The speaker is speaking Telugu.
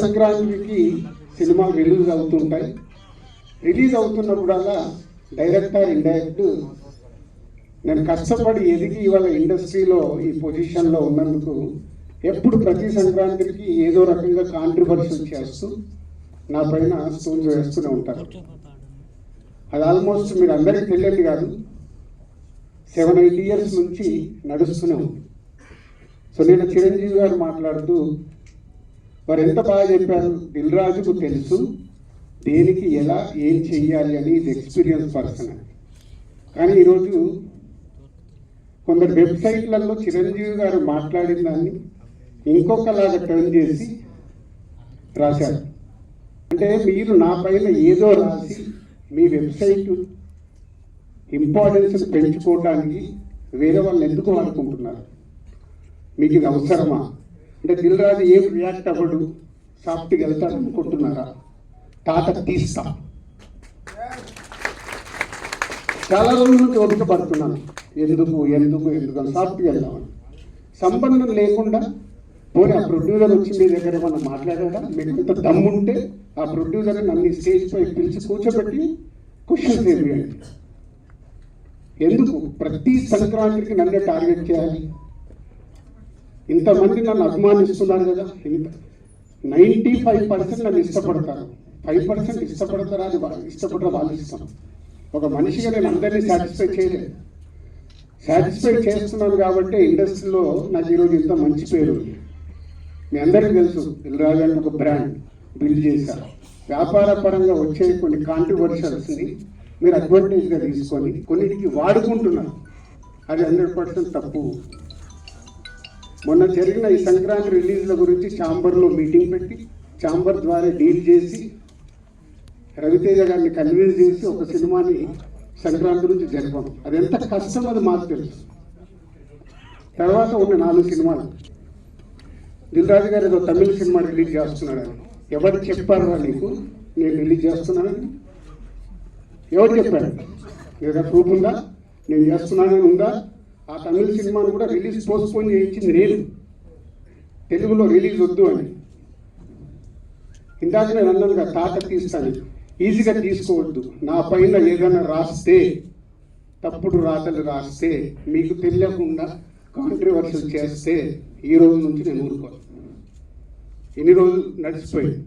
సంక్రాంతికి సినిమాలు రిలీజ్ అవుతుంటాయి. రిలీజ్ అవుతున్నప్పుడల్లా డైరెక్టర్ ఇండైరెక్ట్ నేను కష్టపడి ఎదిగి ఇవాళ ఇండస్ట్రీలో ఈ పొజిషన్లో ఉన్నందుకు ఎప్పుడు ప్రతి సంక్రాంతికి ఏదో రకంగా కాంట్రవర్సీ చేస్తూ నా పైన స్టోన్స్ వేస్తూనే ఉంటారు. అది ఆల్మోస్ట్ మీరు అందరికీ తెలియదు కాదు. సెవెన్ ఎయిట్ ఇయర్స్ నుంచి నడుస్తూనే ఉంది. సో నేను చిరంజీవి గారు మాట్లాడుతూ మరి ఎంత బాగా చెప్పారు? దిల్ రాజుకు తెలుసు. దేనికి ఎలా ఏం చెయ్యాలి అని ఇది ఎక్స్పీరియన్స్ పర్సన్. అని కానీ ఈరోజు కొందరు వెబ్సైట్లలో చిరంజీవి గారు మాట్లాడిన దాన్ని ఇంకొకలాగా టర్న్ చేసి రాశారు. అంటే మీరు నా పైన ఏదో రాసి మీ వెబ్సైట్ ఇంపార్టెన్స్ పెంచుకోవడానికి వేరే వాళ్ళు ఎందుకు వాడుకుంటున్నారు? మీకు ఇది అవసరమా? అంటే దిల్ రాజు ఏం రియాక్ట్ అవ్వడు? సాఫ్ట్కి వెళ్తాడు అనుకుంటున్నారా? తాత తీస్తా. చాలా రోజుల నుంచి ఓపిక పడుతున్నాను ఎందుకు ఎందుకు ఎందుకు అని సాఫ్ట్గా వెళ్దామని. సంబంధం లేకుండా పోనీ ఆ ప్రొడ్యూసర్ వచ్చి మీ దగ్గర ఏమన్నా మాట్లాడాడా? మీకు ఎంత దమ్ముంటే ఆ ప్రొడ్యూసర్ నన్ను స్టేజ్ పై పిలిచి కూర్చోబెట్టి క్వశ్చన్స్ ఏమి ఎందుకు? ప్రతి సంక్రాంతికి నన్నే టార్గెట్ చేయాలి? ఇంతమంది నన్ను అభిమానిస్తున్నారు కదా ఇంత నైంటీ ఫైవ్ పర్సెంట్ నన్ను ఇష్టపడతారు. ఫైవ్ పర్సెంట్ ఇష్టపడతారా అని వాళ్ళు ఇష్టపడరా వాళ్ళు ఇష్టం. ఒక మనిషిగా నేను అందరినీ సాటిస్ఫై చేయలేదు సాటిస్ఫై చేస్తున్నాను కాబట్టి ఇండస్ట్రీలో నాకు ఈరోజు ఇంత మంచి పేరు ఉంది. మీ అందరికీ తెలుసు దిల్రాజు అని ఒక బ్రాండ్ బిల్డ్ చేశారు. వ్యాపార పరంగా వచ్చే కొన్ని కాంట్రవర్షియల్స్ని మీరు అడ్వాంటేజ్గా తీసుకొని కొన్నిటికి వాడుకుంటున్నారు. అది హండ్రెడ్ పర్సెంట్ తప్పు. మొన్న జరిగిన ఈ సంక్రాంతి రిలీజ్ల గురించి ఛాంబర్లో మీటింగ్ పెట్టి ఛాంబర్ ద్వారా డీల్ చేసి రవితేజ గారిని కన్విన్స్ చేసి ఒక సినిమాని సంక్రాంతి నుంచి జరిపాం. అది ఎంత కష్టం అది మాకు తెలుసు. తర్వాత ఉన్న నాలుగు సినిమాలు. దిల్ రాజు గారు ఏదో తమిళ సినిమా రిలీజ్ చేస్తున్నాడని ఎవరు చెప్పారు నీకు? నేను రిలీజ్ చేస్తున్నానని ఎవరు చెప్పారు? ఏదైనా ప్రూఫ్ ఉందా? నేను చేస్తున్నానని ఉందా? ఆ తమిళ సినిమాను కూడా రిలీజ్ పోస్ట్పోన్ చేయించింది నేను. తెలుగులో రిలీజ్ వద్దు అని. ఇందాక నేను అన్నాను కదా తాత తీస్తాను. ఈజీగా తీసుకోవద్దు. నా పైన ఏదైనా రాస్తే తప్పుడు రాతలు రాస్తే మీకు తెలియకుండా కాంట్రవర్సల్ చేస్తే ఈ రోజు నుంచి నేను ఊరుకోను. ఎన్ని రోజులు నడిచిపోయింది.